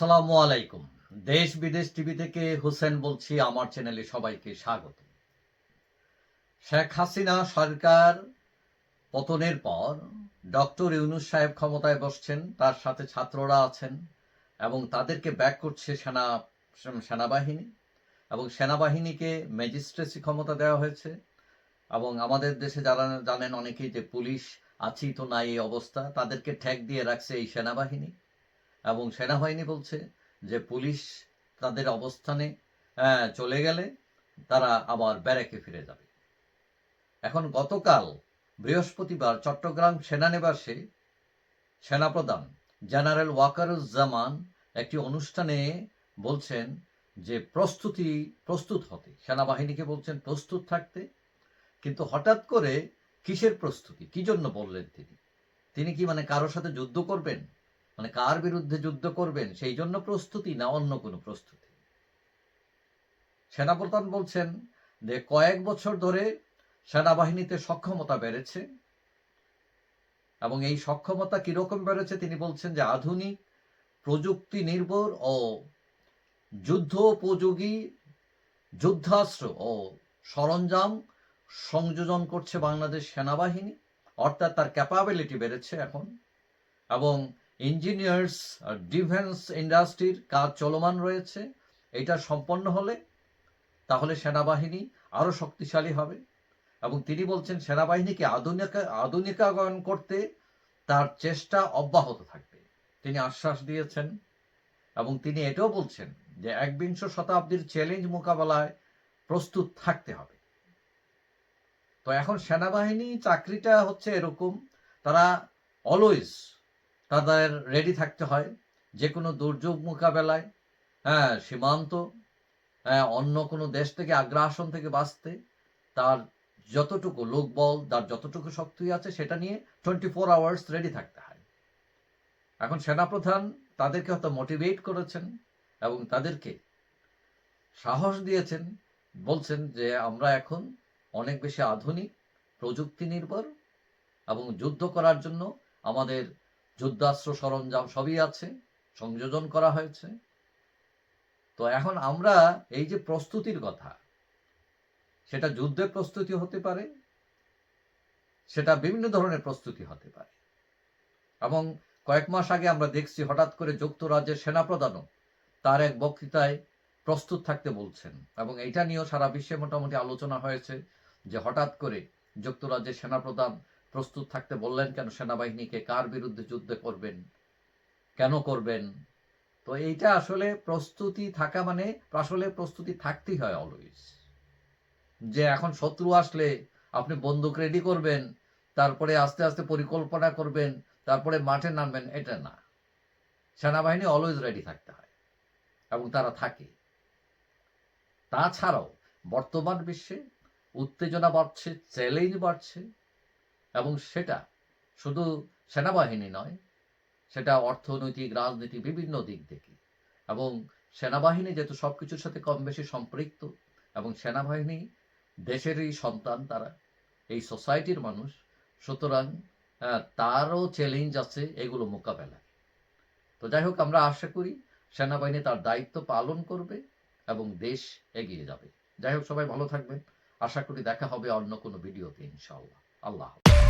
আসসালামু আলাইকুম। দেশ বিদেশ টিভি থেকে হোসেন বলছি, আমার চ্যানেলে সবাইকে স্বাগত। শেখ হাসিনা সরকার পতনের পর ডক্টর ইউনুস সাহেব ক্ষমতায় বসছেন, তার সাথে ছাত্ররা আছেন এবং তাদেরকে ব্যাক করছে সেনা, সেনাবাহিনী এবং সেনাবাহিনীকে ম্যাজিস্ট্রেসি ক্ষমতা দেওয়া হয়েছে এবং আমাদের দেশে যারা জানেন অনেকেই যে পুলিশ আছি তো নাই এই অবস্থা, তাদেরকে ঠেক দিয়ে রাখছে এই সেনাবাহিনী। এবং সেনাবাহিনী বলছে যে পুলিশ তাদের অবস্থানে চলে গেলে তারা আবার ব্যারাকে ফিরে যাবে। এখন গতকাল বৃহস্পতিবার চট্টগ্রাম সেনানিবাসে সেনাপ্রধান জেনারেল ওয়াকারুজ্জামান একটি অনুষ্ঠানে বলছেন যে প্রস্তুতি প্রস্তুত হতে, সেনাবাহিনীকে বলছেন প্রস্তুত থাকতে, কিন্তু হঠাৎ করে কিসের প্রস্তুতি? কি জন্য বললেন তিনি? তিনি কি মানে কারোর সাথে যুদ্ধ করবেন? মানে কার বিরুদ্ধে যুদ্ধ করবেন, সেই জন্য প্রস্তুতি না অন্য কোনো প্রস্তুতি? সেনাপ্রধান বলছেন যে, কয়েক বছর ধরে সেনাবাহিনীতে সক্ষমতা বেড়েছে এবং এই সক্ষমতা কীরকম বেড়েছে তিনি বলছেন যে, আধুনিক প্রযুক্তি নির্ভর ও যুদ্ধ উপযোগী যুদ্ধাস্ত্র ও সরঞ্জাম সংযোজন করছে বাংলাদেশ সেনাবাহিনী, অর্থাৎ তার ক্যাপাবিলিটি বেড়েছে এখন এবং ইঞ্জিনিয়ার্স ডিফেন্স ইন্ডাস্ট্রির কাজ চলমান রয়েছে। এটা সম্পন্ন হলে তাহলে সেনাবাহিনী আরও শক্তিশালী হবে। এবং তিনি বলছেন, সেনাবাহিনীকে আধুনিক আধুনিকায়ন করতে তার চেষ্টা অব্যাহত থাকবে। তিনি আশ্বাস দিয়েছেন এবং তিনি এটাও বলছেন যে একবিংশ শতাব্দীর চ্যালেঞ্জ মোকাবেলায় প্রস্তুত থাকতে হবে। তো এখন সেনাবাহিনী চাকরিটা হচ্ছে এরকম, তারা অলওয়েজ তাদের রেডি থাকতে হয়। যে কোনো দুর্যোগ মোকাবেলায় হ্যাঁ সীমান্ত হ্যাঁ, অন্য কোনো দেশ থেকে আগ্রাসন থেকে বাঁচতে তার যতটুকু লোকবল তার যতটুকু শক্তি আছে সেটা নিয়ে টোয়েন্টি ফোর আওয়ার্স রেডি থাকতে হয়। এখন সেনাপ্রধান তাদেরকে হয়তো মোটিভেট করেছেন এবং তাদেরকে সাহস দিয়েছেন বলছেন যে আমরা এখন অনেক বেশি আধুনিক প্রযুক্তি নির্ভর এবং যুদ্ধ করার জন্য আমাদের যুদ্ধাস্ত্র সরঞ্জাম সবই আছে, সংযোজন করা হয়েছে। তো এখন আমরা এই যে প্রস্তুতির কথা, সেটা যুদ্ধের প্রস্তুতি হতে পারে, সেটা বিভিন্ন ধরনের প্রস্তুতি হতে পারে। এবং কয়েক মাস আগে আমরা দেখছি হঠাৎ করে যুক্তরাজ্যের সেনাপ্রধানও তার এক বক্তৃতায় প্রস্তুত থাকতে বলছেন। এবং এটা নিয়েও সারা বিশ্বে মোটামুটি আলোচনা হয়েছে যে হঠাৎ করে যুক্তরাজ্যের সেনাপ্রধান প্রস্তুত থাকতে বললেন, কেন সেনাবাহিনীকে কার বিরুদ্ধে যুদ্ধ করবেন? কেন করবেন? তো এইটা আসলে প্রস্তুতি থাকা মানে আসলে প্রস্তুতি থাকতেই হয় অলওয়েজ যে এখন শত্রু আসলে আপনি বন্দুক রেডি করবেন, তারপরে আস্তে আস্তে পরিকল্পনা করবেন, তারপরে মাঠে নামবেন, এটা না। সেনাবাহিনী অলওয়েজ রেডি থাকতে হয়, এবং তারা থাকে। তাছাড়াও বর্তমান বিশ্বে উত্তেজনা বাড়ছে চ্যালেঞ্জ বাড়ছে এবং সেটা শুধু সেনাবাহিনী নয়, সেটা অর্থনৈতিক রাজনীতি বিভিন্ন দিক থেকে এবং সেনাবাহিনী যেহেতু সব কিছুর সাথে কম বেশি সম্পৃক্ত, এবং সেনাবাহিনী দেশেরই সন্তান তারা, এই সোসাইটির মানুষ, সুতরাং তারও চ্যালেঞ্জ আছে এগুলো মোকাবেলায় তো যাই হোক, আমরা আশা করি সেনাবাহিনী তার দায়িত্ব পালন করবে এবং দেশ এগিয়ে যাবে। যাই হোক, সবাই ভালো থাকবেন। আশা করি দেখা হবে অন্য কোনো ভিডিওতে, ইনশাআল্লাহ। আল্লাহ